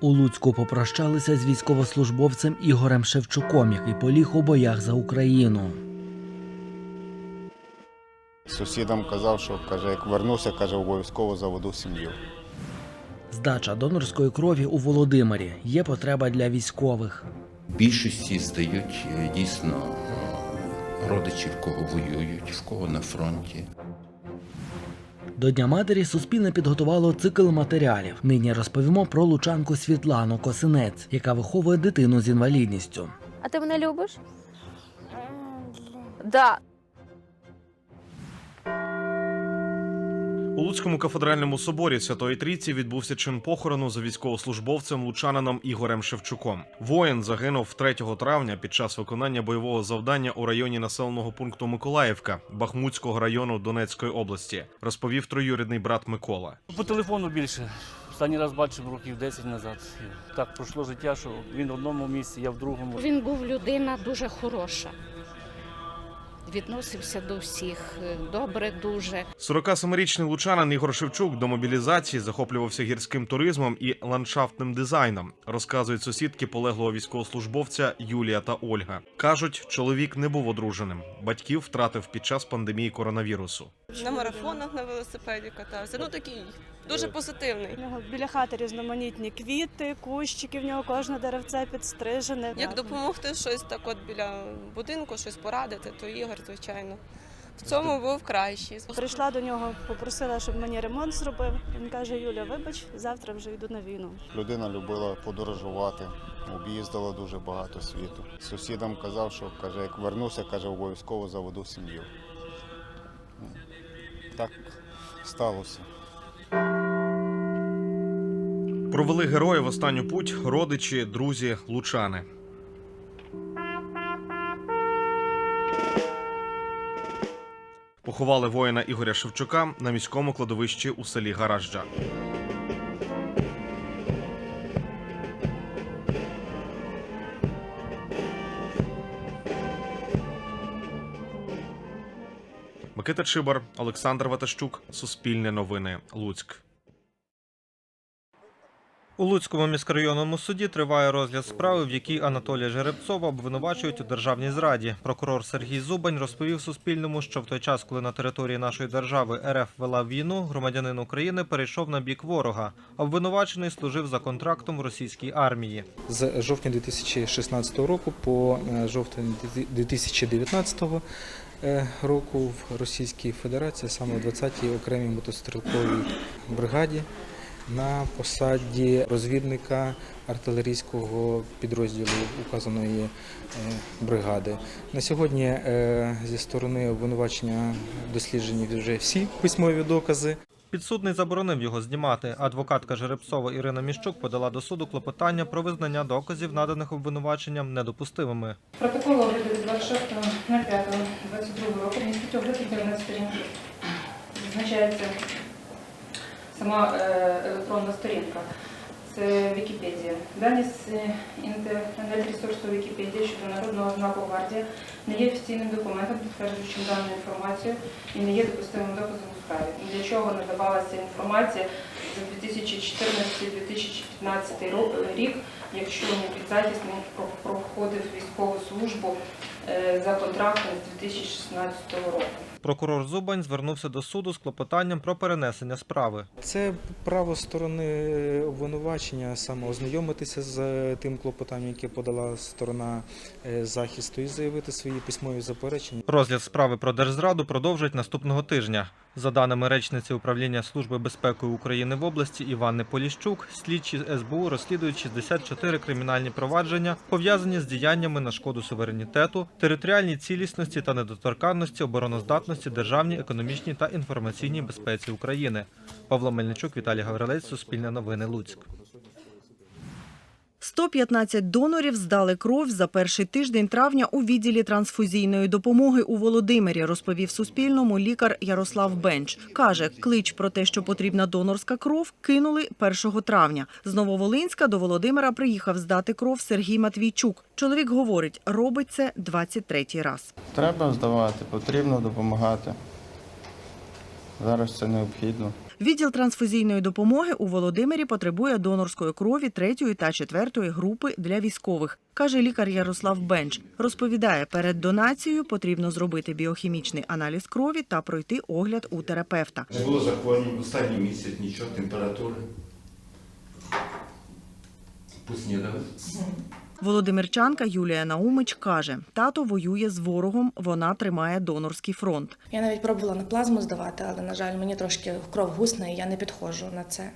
У Луцьку попрощалися з військовослужбовцем Ігорем Шевчуком, який поліг у боях за Україну. Сусідам казав, що каже, як вернуся, каже, обов'язково заведу сім'ю. Здача донорської крові у Володимирі є потреба для військових. Більшості здають е, дійсно е, родичі, в кого воюють, в кого на фронті. До Дня матері Суспільне підготувало цикл матеріалів. Нині розповімо про лучанку Світлану Косинець, яка виховує дитину з інвалідністю. А ти мене любиш? Да. У Луцькому кафедральному соборі Святої Трійці відбувся чин похорону за військовослужбовцем лучанином Ігорем Шевчуком. Воїн загинув 3 травня під час виконання бойового завдання у районі населеного пункту Миколаївка Бахмутського району Донецької області, розповів троюрідний брат Микола. По телефону більше. Останній раз бачив років 10 назад. Так пройшло життя, що він в одному місці, я в другому. Він був людина дуже хороша. Відносився до всіх добре дуже. 47-річний лучанин Ігор Шевчук до мобілізації захоплювався гірським туризмом і ландшафтним дизайном. Розказують сусідки полеглого військовослужбовця Юлія та Ольга. кажуть, чоловік не був одруженим. Батьків втратив під час пандемії коронавірусу. На марафонах на велосипеді катався. Ну такий дуже позитивний. У нього біля хати різноманітні квіти, кущики, в нього кожне деревце підстрижене. Як допомогти щось так от біля будинку, щось порадити, то Ігор, звичайно. В цьому був кращий. Прийшла до нього, попросила, щоб мені ремонт зробив. Він каже: Юля, вибач, завтра вже йду на війну. Людина любила подорожувати, об'їздила дуже багато світу. Сусідам казав, що каже, як вернуся, каже, обов'язково заведу сім'ю. Так сталося. Провели героя в останню путь родичі, друзі, лучани. Поховали воїна Ігоря Шевчука на міському кладовищі у селі Гаражджа. Микита Чибар, Олександр Ватащук, Суспільне новини, Луцьк. У Луцькому міськрайонному суді триває розгляд справи, в якій Анатолія Жеребцова обвинувачують у державній зраді. Прокурор Сергій Зубань розповів Суспільному, що в той час, коли на території нашої держави РФ вела війну, громадянин України перейшов на бік ворога. Обвинувачений служив за контрактом в російській армії. З жовтня 2016 року по е, жовтень 2019 е, року в Російській Федерації, саме в 20-й окремій мотострілковій бригаді, на посаді розвідника артилерійського підрозділу указаної е, бригади. На сьогодні е, зі сторони обвинувачення досліджені вже всі письмові докази. Підсудний заборонив його знімати. Адвокатка Жеребцова Ірина Міщук подала до суду клопотання про визнання доказів, наданих обвинуваченням, недопустимими. Протокол огляду від 26.05.22 року містить огляд інтернет сторінки. Зазначається сама е, електронна сторінка. Це Вікіпедія. Дані з інтернет-ресурсу Вікіпедія щодо народного знаку гвардія не є офіційним документом, підтверджуючим дану інформацію і не є допустимим доказом у справі. Для чого надавалася інформація за 2014-2015 рік, якщо непідзахисний про- проходив військову службу е, за контрактом з 2016 року. Прокурор Зубань звернувся до суду з клопотанням про перенесення справи. Це право сторони обвинувачення саме ознайомитися з е, тим клопотанням, яке подала сторона е, захисту, і заявити свої письмові заперечення. Розгляд справи про держзраду продовжать наступного тижня. За даними речниці управління Служби безпеки України в області Івани Поліщук, слідчі СБУ розслідують 64 кримінальні провадження, пов'язані з діяннями на шкоду суверенітету, територіальній цілісності та недоторканності, обороноздатності, державній, економічній та інформаційній безпеці України. Павло Мельничук, Віталій Гаврилець, Суспільне новини, Луцьк. 115 донорів здали кров за перший тиждень травня у відділі трансфузійної допомоги у Володимирі, розповів Суспільному лікар Ярослав Бенч. Каже, клич про те, що потрібна донорська кров, кинули 1 травня. З Нововолинська до Володимира приїхав здати кров Сергій Матвійчук. Чоловік говорить, робить це 23-й раз. Треба здавати, потрібно допомагати. Зараз це необхідно. Відділ трансфузійної допомоги у Володимирі потребує донорської крові третьої та четвертої групи для військових, каже лікар Ярослав Бенч. Розповідає, перед донацією потрібно зробити біохімічний аналіз крові та пройти огляд у терапевта. Не було захворювань останній місяць, нічого, температури. Поснідали. Володимирчанка Юлія Наумич каже, тато воює з ворогом, вона тримає донорський фронт. Я навіть пробувала на плазму здавати, але, на жаль, мені трошки кров гусне, і я не підходжу на це.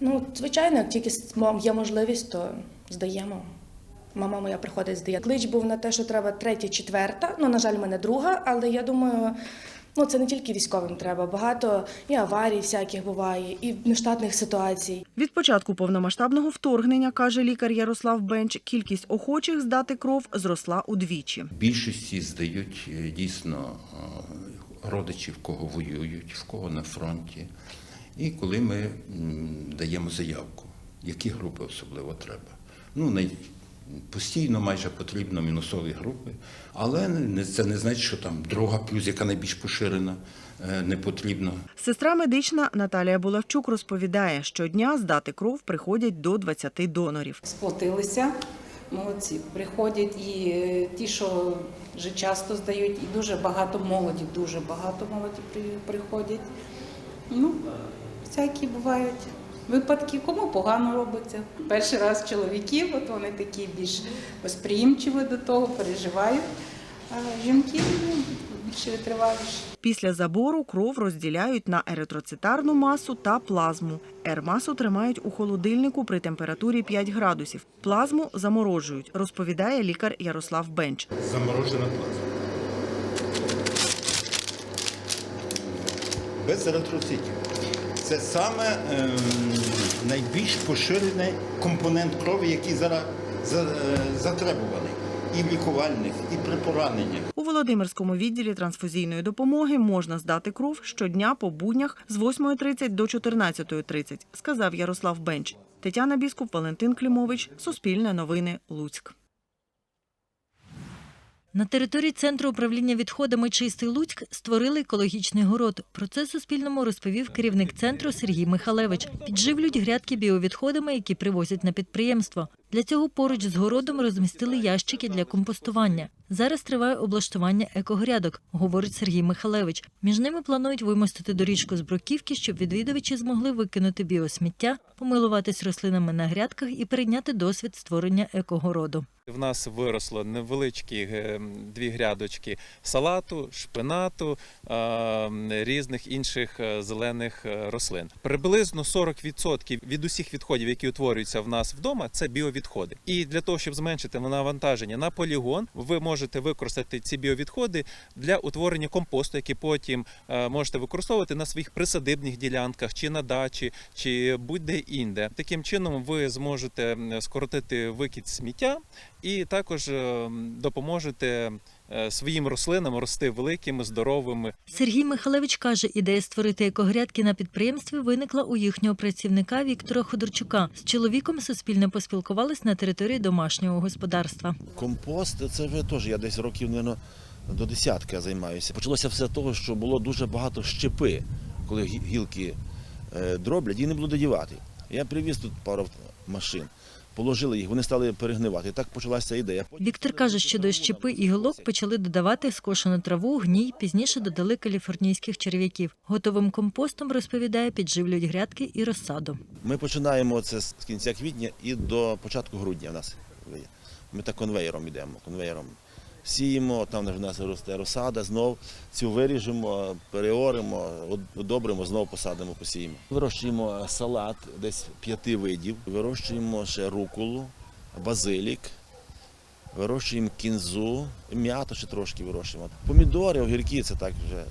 Ну, звичайно, як тільки є можливість, то здаємо. Мама моя приходить здає. Клич був на те, що треба третя, четверта. Ну, на жаль, мене друга, але я думаю, ну це не тільки військовим треба. Багато і аварій всяких буває, і нештатних ситуацій. Від початку повномасштабного вторгнення, каже лікар Ярослав Бенч, кількість охочих здати кров зросла удвічі. Більшості здають е, дійсно е, родичі, в кого воюють, в кого на фронті. І коли ми даємо заявку, які групи особливо треба. Ну, най... Постійно майже потрібно мінусові групи, але це не значить, що там друга плюс, яка найбільш поширена, е, не потрібно. Сестра медична Наталія Булавчук розповідає, щодня здати кров приходять до 20 донорів. сплотилися. Молодці, приходять і е, ті, що вже часто здають, і дуже багато молоді, дуже багато молоді приходять. Ну, всякі бувають випадки, кому погано робиться. Перший раз чоловіків, от вони такі більш восприємчиві до того, переживають. А жінки ну, більше витриваліші. Після забору кров розділяють на еритроцитарну масу та плазму. Ер-масу тримають у холодильнику при температурі 5 градусів. Плазму заморожують, розповідає лікар Ярослав Бенч. Заморожена плазма. Без еритроцитів. Це саме ем, найбільш поширений компонент крові, який зараз за- е, затребуваний і в лікувальних, і при пораненнях. У Володимирському відділі трансфузійної допомоги можна здати кров щодня по буднях з 8.30 до 14.30, сказав Ярослав Бенч. Тетяна Біскуп, Валентин Клімович, Суспільне новини, Луцьк. На території центру управління відходами Чистий Луцьк створили екологічний город. Про це Суспільному розповів керівник центру Сергій Михалевич. Підживлюють грядки біовідходами, які привозять на підприємство. Для цього поруч з городом розмістили ящики для компостування. Зараз триває облаштування екогрядок, говорить Сергій Михалевич. Між ними планують вимостити доріжку з бруківки, щоб відвідувачі змогли викинути біосміття, помилуватись рослинами на грядках і перейняти досвід створення екогороду. В нас виросло невеличкі е, дві грядочки салату, шпинату, е, різних інших е, зелених рослин. Приблизно 40% від усіх відходів, які утворюються в нас вдома, це біовідходи. І для того, щоб зменшити навантаження на полігон, ви можете використати ці біовідходи для утворення компосту, який потім е, можете використовувати на своїх присадибних ділянках, чи на дачі, чи будь-де інде. Таким чином, ви зможете скоротити викид сміття і також е, допоможете своїм рослинам рости великими, здоровими. Сергій Михалевич каже, ідея створити екогрядки на підприємстві виникла у їхнього працівника Віктора Ходорчука. З чоловіком суспільне поспілкувались на території домашнього господарства. Компост це вже теж я десь років мабуть, до десятка займаюся. Почалося все з того, що було дуже багато щепи, коли гілки е, дроблять, їх не було де дівати. Я привіз тут пару машин, положили їх, вони стали перегнивати. І так почалася ідея. Віктор каже, що до щепи і гілок почали додавати скошену траву, гній, пізніше додали каліфорнійських черв'яків. Готовим компостом, розповідає, підживлюють грядки і розсаду. Ми починаємо це з кінця квітня і до початку грудня. В нас ми так конвейером йдемо. Конвейером сіємо, там в нас росте розсада, знов цю виріжемо, переоримо, одобримо, знов посадимо, посіємо. Вирощуємо салат десь п'яти видів, вирощуємо ще руколу, базилік, вирощуємо кінзу, м'ято ще трошки вирощуємо. Помідори, огірки це так вже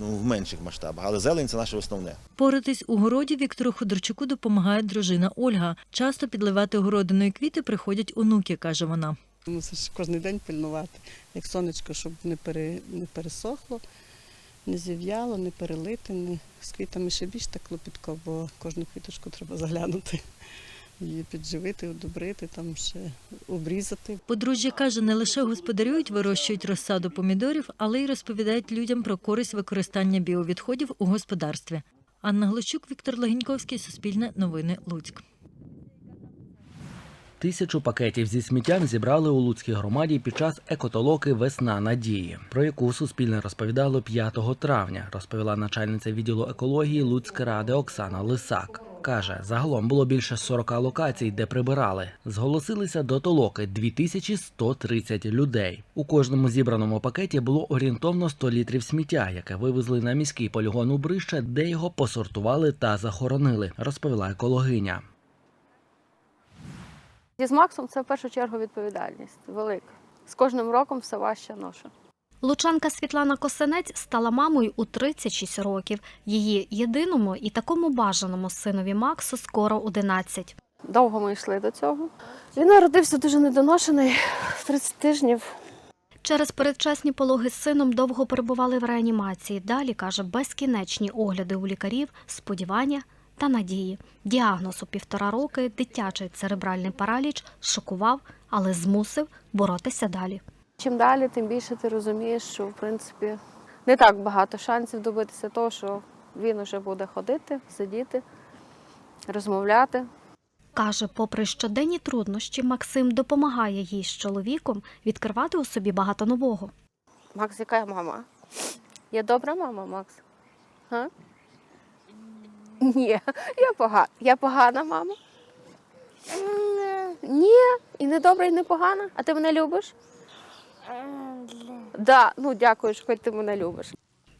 ну, в менших масштабах, але зелень це наше основне. Поратись у городі Віктору Ходорчуку допомагає дружина Ольга. Часто підливати городину і квіти приходять онуки, каже вона. Мусиш кожен день пильнувати, як сонечко, щоб не, пере, не пересохло, не зів'яло, не перелити. Не... З квітами ще більш так клопітко, бо кожну квіточку треба заглянути, її підживити, удобрити, там ще обрізати. Подружжя каже, не лише господарюють, вирощують розсаду помідорів, але й розповідають людям про користь використання біовідходів у господарстві. Анна Глощук, Віктор Легеньковський, Суспільне новини Луцьк. Тисячу пакетів зі сміттям зібрали у Луцькій громаді під час екотолоки Весна надії, про яку Суспільне розповідало 5 травня, розповіла начальниця відділу екології Луцької ради Оксана Лисак. Каже, загалом було більше 40 локацій, де прибирали. Зголосилися до толоки 2130 людей. У кожному зібраному пакеті було орієнтовно 100 літрів сміття, яке вивезли на міський полігон у Брище, де його посортували та захоронили, розповіла екологиня. Зі Максом це в першу чергу відповідальність велика. З кожним роком все важче ношу. Лучанка Світлана Косинець стала мамою у 36 років. Її єдиному і такому бажаному синові Максу скоро 11. Довго ми йшли до цього. Він народився дуже недоношений, 30 тижнів. Через передчасні пологи з сином довго перебували в реанімації. Далі, каже, безкінечні огляди у лікарів, сподівання та надії. Діагноз у півтора роки, дитячий церебральний параліч шокував, але змусив боротися далі. Чим далі, тим більше ти розумієш, що в принципі не так багато шансів добитися того, що він уже буде ходити, сидіти, розмовляти. Каже, попри щоденні труднощі, Максим допомагає їй з чоловіком відкривати у собі багато нового. Макс, яка я мама? Я добра мама, Макс? Га? Ні, я погана. Я погана мама. Ні, і не добра, і не погана. А ти мене любиш? Да, ну дякую, хоч ти мене любиш.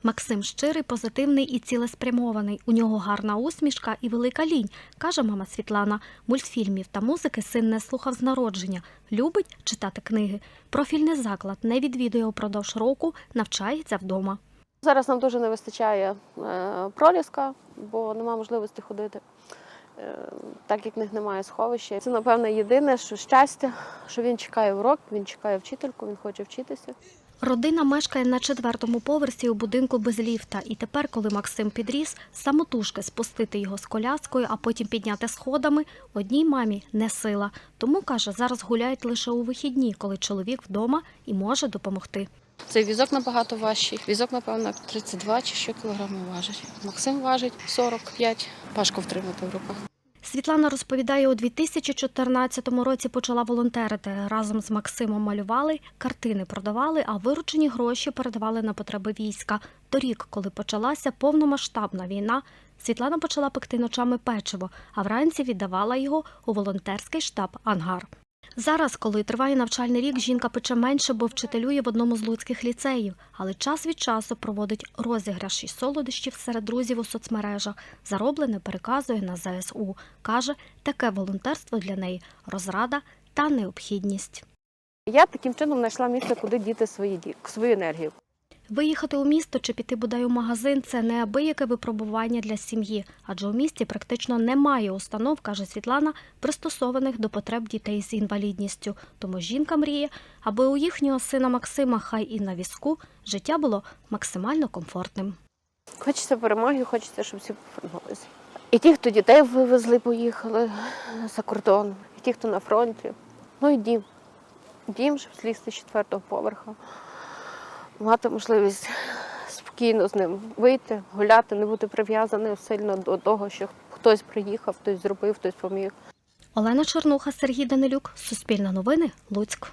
Максим щирий, позитивний і цілеспрямований. У нього гарна усмішка і велика лінь, каже мама Світлана. Мультфільмів та музики син не слухав з народження. Любить читати книги. Профільний заклад не відвідує упродовж року, навчається вдома. Зараз нам дуже не вистачає е, проліска, бо немає можливості ходити. Е, так як в них немає сховища. Це, напевно, єдине, що щастя, що він чекає урок, він чекає вчительку, він хоче вчитися. Родина мешкає на четвертому поверсі у будинку без ліфта. І тепер, коли Максим підріс, самотужки спустити його з коляскою, а потім підняти сходами, одній мамі не сила. Тому каже, зараз гуляють лише у вихідні, коли чоловік вдома і може допомогти. Цей візок набагато важчий. Візок, напевно, 32 чи що кілограми важить. Максим важить 45. Важко втримати в руках. Світлана розповідає, у 2014 році почала волонтерити. Разом з Максимом малювали, картини продавали, а виручені гроші передавали на потреби війська. Торік, коли почалася повномасштабна війна, Світлана почала пекти ночами печиво, а вранці віддавала його у волонтерський штаб Ангар. Зараз, коли триває навчальний рік, жінка пече менше, бо вчителює в одному з луцьких ліцеїв, але час від часу проводить розіграш із солодощів серед друзів у соцмережах. Зароблене переказує на ЗСУ. Каже, таке волонтерство для неї розрада та необхідність. Я таким чином знайшла місце, куди діти свої свою енергію. Виїхати у місто чи піти бодай у магазин це неабияке випробування для сім'ї, адже у місті практично немає установ, каже Світлана, пристосованих до потреб дітей з інвалідністю. Тому жінка мріє, аби у їхнього сина Максима, хай і на візку, життя було максимально комфортним. Хочеться перемоги, хочеться, щоб всі повернулися. І ті, хто дітей вивезли, поїхали за кордон, і ті, хто на фронті. Ну і дім. Дім, щоб злізти з четвертого поверха. Мати можливість спокійно з ним вийти, гуляти, не бути прив'язаним сильно до того, що хтось приїхав, хтось зробив, хтось поміг. Олена Чернуха, Сергій Данилюк, Суспільне новини, Луцьк.